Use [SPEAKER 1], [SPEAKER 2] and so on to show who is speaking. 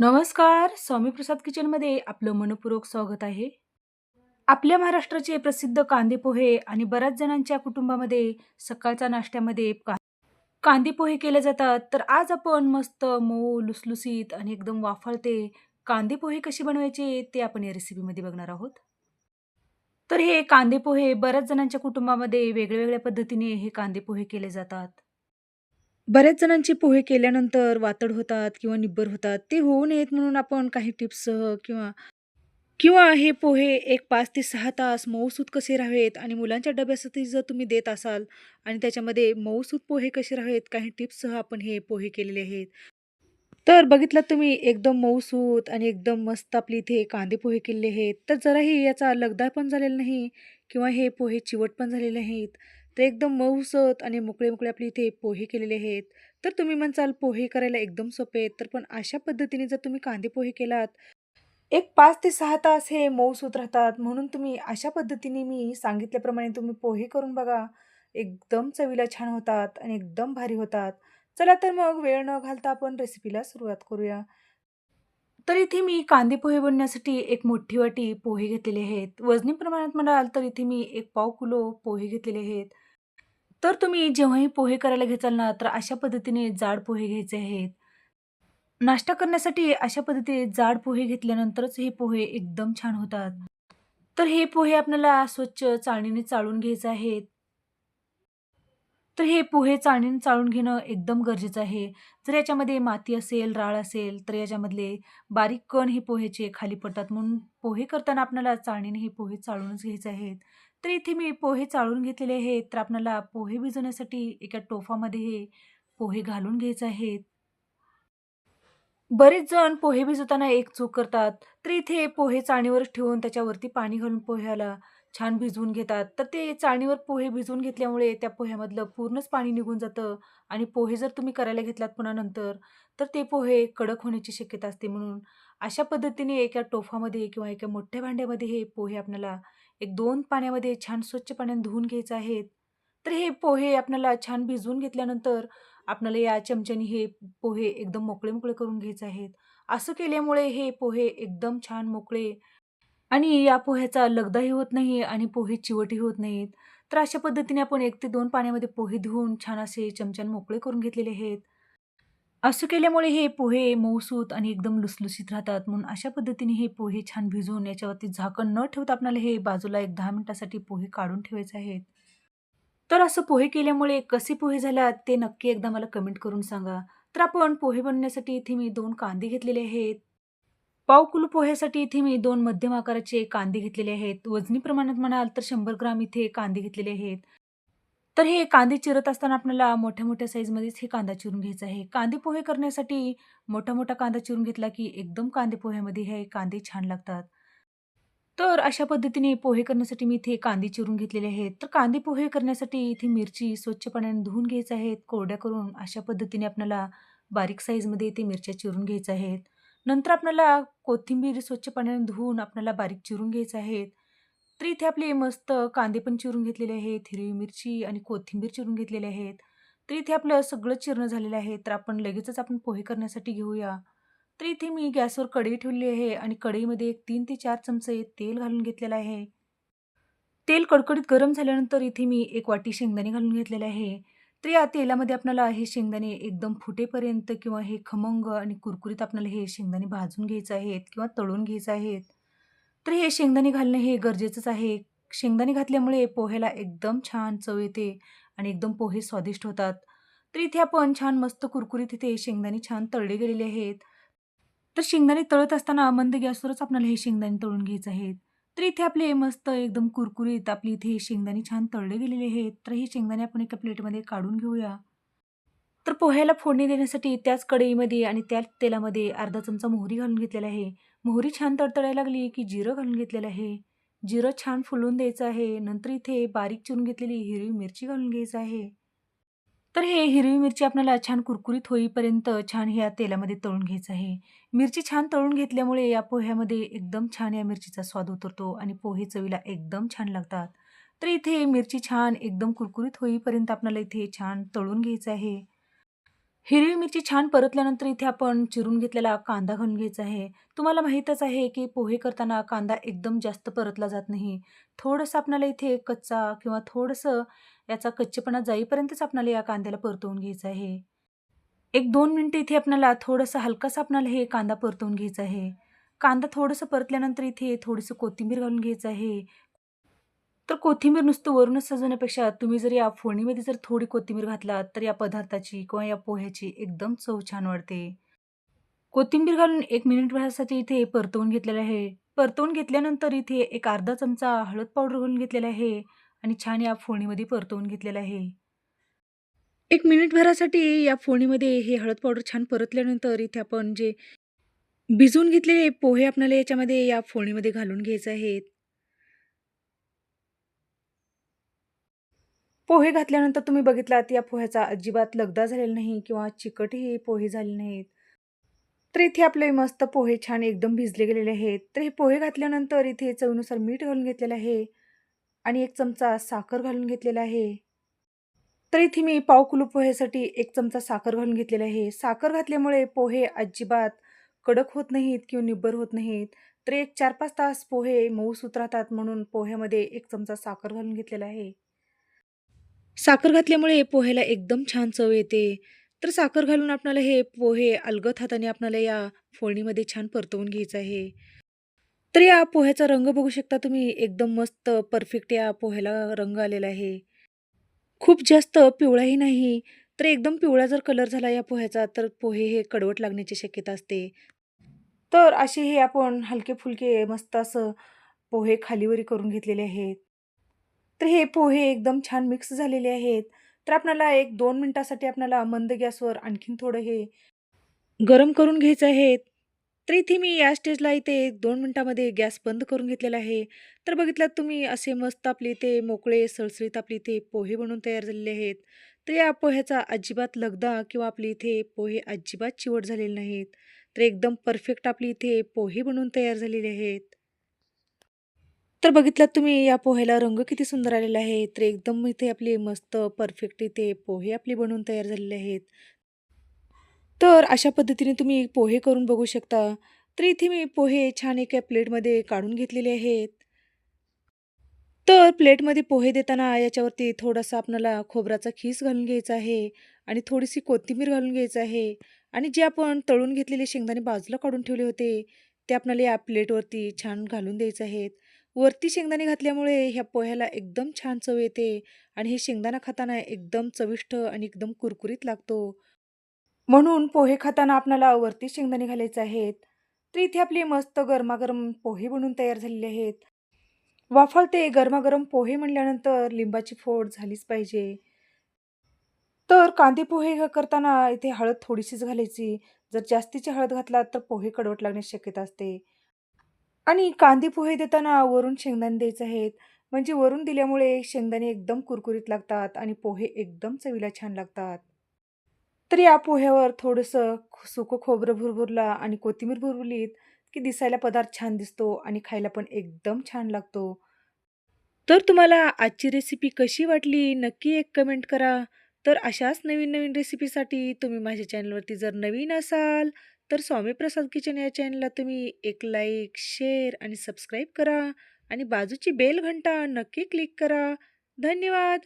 [SPEAKER 1] नमस्कार. स्वामी प्रसाद किचनमध्ये आपलं मनपूर्वक स्वागत आहे. आपल्या महाराष्ट्राचे प्रसिद्ध कांदे पोहे आणि बऱ्याच जणांच्या कुटुंबामध्ये सकाळच्या नाश्त्यामध्ये का कांदे पोहे केले जातात. तर आज आपण मस्त मऊ, लुसलुसीत आणि एकदम वाफाळते कांदे पोहे कसे बनवायचे ते आपण या रेसिपीमध्ये बघणार आहोत. तर हे कांदे पोहे बऱ्याच जणांच्या कुटुंबामध्ये वेगळ्या-वेगळ्या पद्धतीने हे कांदे पोहे केले जातात. बऱ्याच जणांचे पोहे केल्यानंतर वातड होतात किंवा निब्बर होतात. ते होऊ नयेत म्हणून आपण काही टिप्ससह किंवा किंवा हे पोहे एक पाच ते सहा तास मऊसूत कसे राहावेत आणि मुलांच्या डब्यासाठी जर तुम्ही देत असाल आणि त्याच्यामध्ये मऊसूत पोहे कसे राहावेत, काही टिप्ससह आपण हे पोहे केलेले आहेत. तर बघितलात तुम्ही एकदम मऊसूत आणि एकदम मस्त आपली इथे कांदे पोहे केलेले आहेत. तर जराही याचा लगदा पण झालेला नाही किंवा हे पोहे चिवट पण झालेले नाहीत. तर एकदम मऊसत आणि मोकळे-मोकळे आपली इथे पोहे केलेले आहेत. तर तुम्ही म्हणचाल पोहे करायला एकदम सोपे आहेत. तर पण अशा पद्धतीने जर तुम्ही कांदे पोहे केलात, एक पाच ते सहा तास हे मऊसूत राहतात. म्हणून तुम्ही अशा पद्धतीने मी सांगितल्याप्रमाणे तुम्ही पोहे करून बघा. एकदम चवीला छान होतात आणि एकदम भारी होतात. चला तर मग वेळ न घालता आपण रेसिपीला सुरुवात करूया. तर इथे मी कांदे पोहे बनण्यासाठी एक मोठी वाटी पोहे घेतलेले आहेत. वजनी प्रमाणात म्हणाल तर इथे मी एक पाव किलो पोहे घेतलेले आहेत. तर तुम्ही जेव्हाही पोहे करायला घेचाल ना, तर अशा पद्धतीने जाड पोहे घ्यायचे आहेत. नाश्ता करण्यासाठी अशा पद्धतीने जाड पोहे घेतल्यानंतरच हे पोहे एकदम छान होतात. तर हे पोहे आपल्याला स्वच्छ चाळणीने चाळून घ्यायचे आहेत. तर हे पोहे चाळणीने चाळून घेणं एकदम गरजेचं आहे. जर याच्यामध्ये माती असेल, राळ असेल, तर याच्यामधले बारीक कण हे पोहेचे खाली पडतात. म्हणून पोहे करताना आपल्याला चाळणीने हे पोहे चाळूनच घ्यायचे आहेत. तर इथे मी पोहे चाळून घेतलेले आहेत. तर आपल्याला पोहे भिजवण्यासाठी एका टोफामध्ये हे पोहे घालून घ्यायचे आहेत. बरेच जण पोहे भिजवताना एक चूक करतात. तर इथे पोहे चाळणीवर ठेवून त्याच्यावरती पाणी घालून पोह्याला छान भिजवून घेतात. तर ते चाळणीवर पोहे भिजवून घेतल्यामुळे त्या पोह्यामधलं पूर्णच पाणी निघून जातं आणि पोहे जर तुम्ही करायला घेतलात पुन्हा नंतर, तर ते पोहे कडक होण्याची शक्यता असते. म्हणून अशा पद्धतीने एका टोफामध्ये किंवा एका मोठ्या भांड्यामध्ये हे पोहे आपल्याला एक दोन पाण्यामध्ये छान स्वच्छ पाण्याने धुवून घ्यायचं आहेत. तर हे पोहे आपल्याला छान भिजवून घेतल्यानंतर आपल्याला या चमच्याने हे पोहे एकदम मोकळे-मोकळे करून घ्यायचे आहेत. असं केल्यामुळे हे पोहे एकदम छान मोकळे आणि या पोह्याचा लगदाही होत नाही आणि पोहे चिवटही होत नाहीत. तर अशा पद्धतीने आपण एक ते दोन पाण्यामध्ये पोहे धुवून छान असे चमच्यान मोकळे करून घेतलेले आहेत. असं केल्यामुळे हे पोहे मऊसूत आणि एकदम लुसलुसीत राहतात. म्हणून अशा पद्धतीने हे पोहे छान भिजवून याच्यावरती झाकण न ठेवता आपल्याला हे बाजूला एक दहा मिनिटासाठी पोहे काढून ठेवायचे आहेत. तर असं पोहे केल्यामुळे कसे पोहे झाल्यात ते नक्की एकदा मला कमेंट करून सांगा. तर आपण पोहे बनवण्यासाठी इथे मी दोन कांदे घेतलेले आहेत. पाव किलो पोह्यासाठी इथे मी दोन मध्यम आकाराचे कांदे घेतलेले आहेत. वजनी प्रमाणात म्हणाल तर शंभर ग्राम इथे कांदे घेतलेले आहेत. तर हे कांदे चिरत असताना आपल्याला मोठ्या-मोठ्या साईजमध्येच हे कांदा चिरून घ्यायचा आहे. कांदे पोहे करण्यासाठी मोठा-मोठा कांदा चिरून घेतला की एकदम कांदे पोह्यामध्ये हे कांदे छान लागतात. तर अशा पद्धतीने पोहे करण्यासाठी मी इथे कांदे चिरून घेतलेले आहेत. तर कांदे पोहे करण्यासाठी इथे मिरची स्वच्छ पाण्याने धुवून घ्यायच्या आहेत. कोरड्या करून अशा पद्धतीने आपल्याला बारीक साईजमध्ये इथे मिरच्या चिरून घ्यायच्या आहेत. नंतर आपल्याला कोथिंबीर स्वच्छ पाण्याने धुवून आपल्याला बारीक चिरून घ्यायचं आहेत. तर इथे आपले मस्त कांदे पण चिरून घेतलेले आहेत. हिरवी मिरची आणि कोथिंबीर चिरून घेतलेले आहेत. तर इथे आपलं सगळं चिरणं झालेलं आहे. तर आपण लगेचच आपण पोहे करण्यासाठी घेऊया. तर इथे मी गॅसवर कढई ठेवली आहे आणि कढईमध्ये एक तीन ते चार चमचे तेल घालून घेतलेलं आहे. तेल कडकडीत गरम झाल्यानंतर इथे मी एक वाटी शेंगदाणे घालून घेतलेले आहे. तर या तेलामध्ये आपल्याला हे शेंगदाणे एकदम फुटेपर्यंत किंवा हे खमंग आणि कुरकुरीत आपल्याला हे शेंगदाणे भाजून घ्यायचे आहेत किंवा तळून घ्यायचे आहेत. तर हे शेंगदाणे घालणं हे गरजेचंच आहे. शेंगदाणे घातल्यामुळे पोह्याला एकदम छान चव येते आणि एकदम पोहे स्वादिष्ट होतात. तर इथे आपण छान मस्त कुरकुरीत इथे शेंगदाणे छान तळले गेलेले आहेत. तर शेंगदाणे तळत असताना मंद गॅसवरच आपल्याला हे शेंगदाणे तळून घ्यायचे आहेत. तर इथे आपले मस्त एकदम कुरकुरीत आपली इथे शेंगदाणे छान तळले गेलेले आहेत. तर हे शेंगदाणे आपण एका प्लेटमध्ये काढून घेऊया. तर पोह्याला फोडणी देण्यासाठी त्याच कढईमध्ये आणि त्याच तेलामध्ये अर्धा चमचा मोहरी घालून घेतलेला आहे. मोहरी छान तडतडायला लागली की जिरं घालून घेतलेलं आहे. जिरं छान फुलून द्यायचं आहे. नंतर इथे बारीक चिरून घेतलेली हिरवी मिरची घालून घ्यायचं आहे. तर हे हिरवी मिरची आपल्याला छान कुरकुरीत होईपर्यंत छान ह्या तेलामध्ये तळून घ्यायचं आहे. मिरची छान तळून घेतल्यामुळे या पोह्यामध्ये एकदम छान या मिरचीचा स्वाद उतरतो आणि पोहे चवीला एकदम छान लागतात. तर इथे मिरची छान एकदम कुरकुरीत होईपर्यंत आपल्याला इथे छान तळून घ्यायचं आहे. हिरवी मिरची छान परतल्यानंतर इथे आपण चिरून घेतलेला कांदा घालून घ्यायचा आहे. तुम्हाला माहीतच आहे, की पोहे करताना कांदा एकदम जास्त परतला जात नाही. थोडंसं आपल्याला इथे कच्चा किंवा थोडंसं याचा कच्चेपणा जाईपर्यंतच आपल्याला या कांद्याला परतवून घ्यायचं आहे. एक दोन मिनटं इथे आपल्याला थोडंसं हलकासा आपल्याला हे कांदा परतवून घ्यायचा आहे. कांदा थोडंसं परतल्यानंतर इथे थोडीशी कोथिंबीर घालून घ्यायचं आहे. तर कोथिंबीर नुसतं वरूनच सजवण्यापेक्षा तुम्ही जर या फोडणीमध्ये जर थोडी कोथिंबीर घातलात, तर या पदार्थाची किंवा या पोह्याची एकदम चव छान वाढते. कोथिंबीर घालून 1 मिनिटभरासाठी इथे परतवून घेतलेलं आहे. परतवून घेतल्यानंतर इथे एक अर्धा चमचा हळद पावडर घालून घेतलेला आहे आणि छान या फोडणीमध्ये परतवून घेतलेलं आहे. 1 मिनिटभरासाठी या फोडणीमध्ये हे हळद पावडर छान परतल्यानंतर इथे आपण जे भिजवून घेतलेले पोहे आपल्याला याच्यामध्ये या फोडणीमध्ये घालून घ्यायचे आहेत. पोहे घातल्यानंतर तुम्ही बघितलात या पोह्याचा अजिबात लगदा झालेला नाही किंवा चिकटही पोहे झाले नाहीत. तर इथे आपले मस्त पोहे छान एकदम भिजले गेलेले आहेत. तर हे पोहे घातल्यानंतर इथे चवीनुसार मीठ घालून घेतलेलं आहे आणि एक चमचा साखर घालून घेतलेला आहे. तर इथे मी पाव पोह्यासाठी एक चमचा साखर घालून घेतलेला आहे. साखर घातल्यामुळे पोहे अजिबात कडक होत नाहीत किंवा निब्बर होत नाहीत. तर एक 4-5 तास पोहे मऊ सुत राहतात म्हणून पोह्यामध्ये एक चमचा साखर घालून घेतलेला आहे. साखर घातल्यामुळे पोह्याला एकदम छान चव येते. तर साखर घालून आपणाला हे पोहे अलगद हाताने आपल्याला या फोडणीमध्ये छान परतवून घ्यायचं आहे. तर या पोह्याचा रंग बघू शकता तुम्ही एकदम मस्त परफेक्ट या पोह्याला रंग आलेला आहे. खूप जास्त पिवळाही नाही. तर एकदम पिवळा जर कलर झाला या पोह्याचा तर पोहे हे कडवट लागण्याची शक्यता असते. तर असे हे आपण हलके-फुलके मस्त असं पोहे खालीवरी करून घेतलेले आहेत. तर हे पोहे एकदम छान मिक्स झालेले आहेत. तर आपल्याला एक दोन मिनटासाठी आपल्याला मंद गॅसवर आणखीन थोडं हे गरम करून घ्यायचं आहे. तर इथे मी या स्टेजला इथे दोन मिनटामध्ये गॅस बंद करून घेतलेला आहे. तर बघितलात तुम्ही असे मस्त आपले इथे मोकळे सळसळीत आपले इथे पोहे बनवून तयार झालेले आहेत. तर या पोह्याचा अजिबात लगदा किंवा आपले इथे पोहे अजिबात चिवट झालेले नाहीत. तर एकदम परफेक्ट आपली इथे पोहे बनवून तयार झालेले आहेत. तर बघितलात तुम्ही या पोह्याला रंग किती सुंदर आलेला आहे. तर एकदम इथे आपले मस्त परफेक्ट इथे पोहे आपले बनवून तयार झालेले आहेत. तर अशा पद्धतीने तुम्ही पोहे करून बघू शकता. तर इथे मी पोहे छान एका प्लेटमध्ये काढून घेतलेले आहेत. तर प्लेटमध्ये पोहे देताना याच्यावरती थोडासा आपल्याला खोबराचा खीस घालून घ्यायचा आहे आणि थोडीशी कोथिंबीर घालून घ्यायचं आहे आणि जे आपण तळून घेतलेले शेंगदाणे बाजूला काढून ठेवले होते, ते आपल्याला या प्लेटवरती छान घालून द्यायचे आहेत. वरती शेंगदाणे घातल्यामुळे ह्या पोह्याला एकदम छान चव येते आणि हे शेंगदाणा खाताना एकदम चविष्ट आणि एकदम कुरकुरीत लागतो. म्हणून पोहे खाताना आपणाला वरती शेंगदाणे घालायचे आहेत. तर इथे आपले मस्त गरमागरम पोहे बनून तयार झालेले आहेत. वाफाळते गरमागरम पोहे म्हटल्यानंतर लिंबाची फोड झालीच पाहिजे. तर कांदे पोहे करताना इथे हळद थोडीशीच घालायची. जर जास्तीची हळद घातलात तर पोहे कडवट लागण्याची शक्यता असते. आणि कांदे पोहे देताना वरून शेंगदाणे द्यायचे आहेत. म्हणजे वरून दिल्यामुळे शेंगदाणे एकदम कुरकुरीत लागतात आणि पोहे एकदम चवीला छान लागतात. तर या पोह्यावर थोडंसं सुकं खोबरं भुरभुरला आणि कोथिंबीर भुरभुरलीत, की दिसायला पदार्थ छान दिसतो आणि खायला पण एकदम छान लागतो. तर तुम्हाला आजची रेसिपी कशी वाटली नक्की एक कमेंट करा. तर अशाच नवीन-नवीन रेसिपीसाठी तुम्ही माझ्या चॅनलवरती जर नवीन असाल, तर स्वामी प्रसाद किचन या चॅनलला तुम्ही एक लाईक, शेअर आणि सबस्क्राईब करा आणि बाजूची बेल घंटा नक्की क्लिक करा. धन्यवाद.